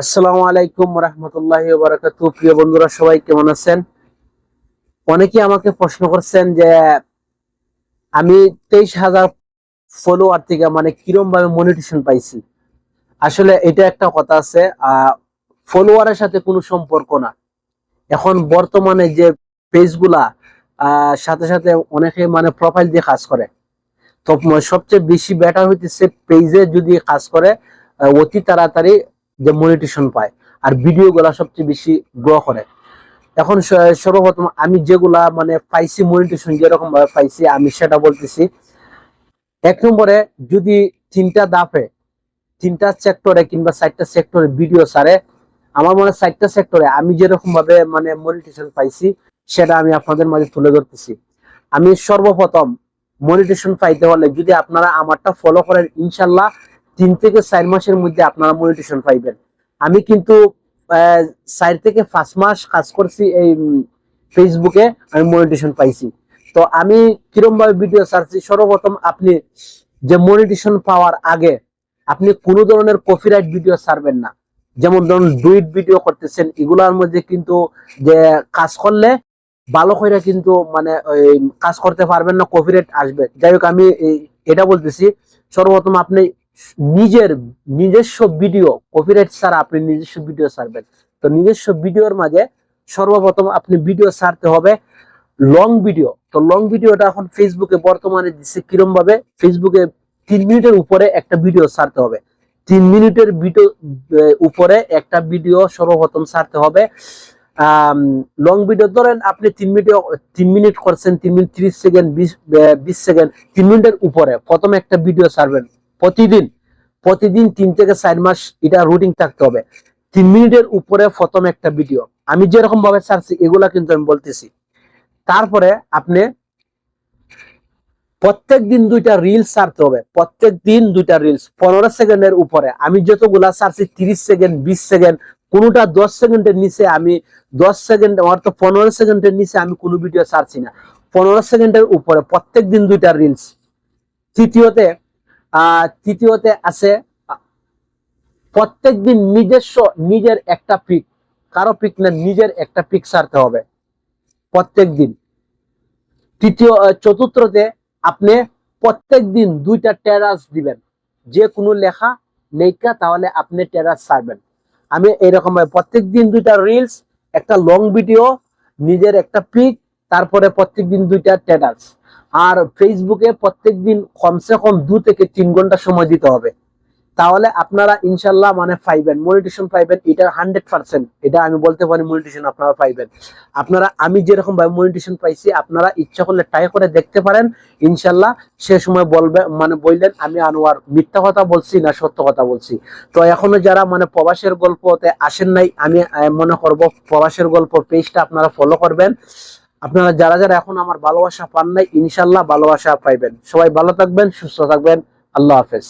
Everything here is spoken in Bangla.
আসসালামু আলাইকুম রহমতুল্লাহ বারাকাতু প্রিয় বন্ধুরা, সবাই কেমন আছেন? অনেকে আমাকে প্রশ্ন করছেন যে, আমি তেইশ হাজার ফলোয়ার থেকে মানে কিরম ভাবে মনিটেশন পাইছি? আসলে এটা একটা কথা আছে ফলোয়ারের সাথে কোনো সম্পর্ক না। এখন বর্তমানে যে পেজগুলা সাথে সাথে অনেকে মানে প্রোফাইল দিয়ে কাজ করে। তো সবচেয়ে বেশি বেটার হইতেছে পেজে যদি কাজ করে অতি তাড়াতাড়ি যে মনিটেশন পায়, আর ভিডিও গুলা সবচেয়ে বেশি গ্রো করে। এখন সর্বপ্রথম আমি যেগুলা মানে পাইছি মনিটেশন যেরকম ভাবে পাইছি, আমি সেটা বলতেছি। এক নম্বরে, যদি তিনটা দাপে, তিনটা সেক্টরে কিংবা চারটা সেক্টরে ভিডিও সারে আমার মনে হয় চারটা সেক্টরে আমি যেরকম ভাবে মানে মনিটেশন পাইছি, সেটা আমি আপনাদের মাঝে তুলে ধরতেছি। আমি সর্বপ্রথম মনিটেশন পাইতে হলে যদি আপনারা আমারটা ফলো করেন, ইনশাল্লাহ তিন থেকে চার মাসের মধ্যে আপনারা মনিটেশন পাইবেন। আমি কিন্তু চার থেকে পাঁচ মাস কাজ করছি এই ফেসবুকে আমি মনিটেশন পাইছি। তো আমি কিরম ভাবে ভিডিও ছাড়ছি? সর্বপ্রথম আপনি যে মনিটেশন পাওয়ার আগে আপনি কোনো ধরনের কপিরাইট ভিডিও ছাড়বেন না। যেমন ধরুন ডুইট ভিডিও করতেছেন, এগুলার মধ্যে কিন্তু যে কাজ করলে ভালো করে কিন্তু মানে কাজ করতে পারবেন না কপিরাইট আসবে। যাই হোক, আমি এটা বলতেছি, সর্বপ্রথম আপনি নিজের, নিজস্ব ভিডিও কপিরাইট ছাড়া আপনি নিজস্ব ভিডিও ছাড়বেন। তো নিজস্ব ভিডিওর মাঝে সর্বপ্রথম আপনি ভিডিও ছাড়তে হবে লং ভিডিও তো লং ভিডিওটা এখন ফেসবুকে বর্তমানে দিচ্ছে কিরম ভাবে ফেসবুকে তিন মিনিটের উপরে একটা ভিডিও ছাড়তে হবে। তিন মিনিটের ভিডিও উপরে একটা ভিডিও সর্বপ্রথম ছাড়তে হবে। লং ভিডিও ধরেন আপনি তিন মিনিট তিন মিনিট করছেন, তিন মিনিট ত্রিশ সেকেন্ড, বিশ সেকেন্ড, তিন মিনিটের উপরে প্রথম একটা ভিডিও ছাড়বেন। প্রতিদিন প্রতিদিন তিন থেকে চার মাস এটা রুটিন থাকতে হবে। তিন মিনিটের উপরে প্রথম একটা ভিডিও আমি যেরকম ভাবে ছাড়ছি, এগুলা কিন্তু আমি বলতেছি। তারপরে আপনি প্রত্যেক দিন দুইটা রিলস ছাড়তে হবে। প্রত্যেক দিন দুইটা রিলস পনেরো সেকেন্ডের উপরে। আমি যতগুলা ছাড়ছি, তিরিশ সেকেন্ড, বিশ সেকেন্ড, কোনোটা দশ সেকেন্ডের নিচে আমি দশ সেকেন্ড অর্থাৎ পনেরো সেকেন্ডের নিচে আমি কোনো ভিডিও ছাড়ছি না। পনেরো সেকেন্ডের উপরে প্রত্যেক দিন দুইটা রিলস তৃতীয়তে তৃতীয়তে আছে আহ, প্রত্যেকদিন নিজস্ব নিজের একটা পিক কারও পিক না নিজের একটা পিক সারতে হবে। প্রত্যেক দিন তৃতীয় চতুর্থতে আপনি প্রত্যেক দিন দুইটা টেরাস দিবেন। যে কোনো লেখা লেখা তাহলে আপনি টেরাস সারবেন আমি এরকম প্রত্যেক দিন দুইটা রিলস একটা লং ভিডিও নিজের একটা পিক তারপরে প্রত্যেক দিন দুইটা টেরাস আর ফেসবুকে প্রত্যেক দিন কমসে কম দু থেকে তিন ঘণ্টা সময় দিতে হবে। তাহলে আপনারা ইনশাল্লাহ মানে পাইবেন মনিটেশন পাইবেন, এটা হান্ড্রেড পার্সেন্ট এটা আমি বলতে পারি মনিটেশন আপনারা পাইবেন। আপনারা, আমি যেরকম ভাবে মনিটেশন পাইছি, আপনারা ইচ্ছা করলে ট্রাই করে দেখতে পারেন, ইনশাল্লাহ সে সময় বলবে মানে বললেন, আমি আনোয়ার, মিথ্যা কথা বলছি না সত্য কথা বলছি। তো এখনও যারা মানে প্রবাসের গল্পতে আসেন নাই, আমি মনে করব প্রবাসের গল্প পেজটা আপনারা ফলো করবেন। আপনারা যারা যারা এখন আমার ভালোবাসা পান নাই ইনশাল্লাহ ভালোবাসা পাইবেন। সবাই ভালো থাকবেন, সুস্থ থাকবেন। আল্লাহ হাফেজ।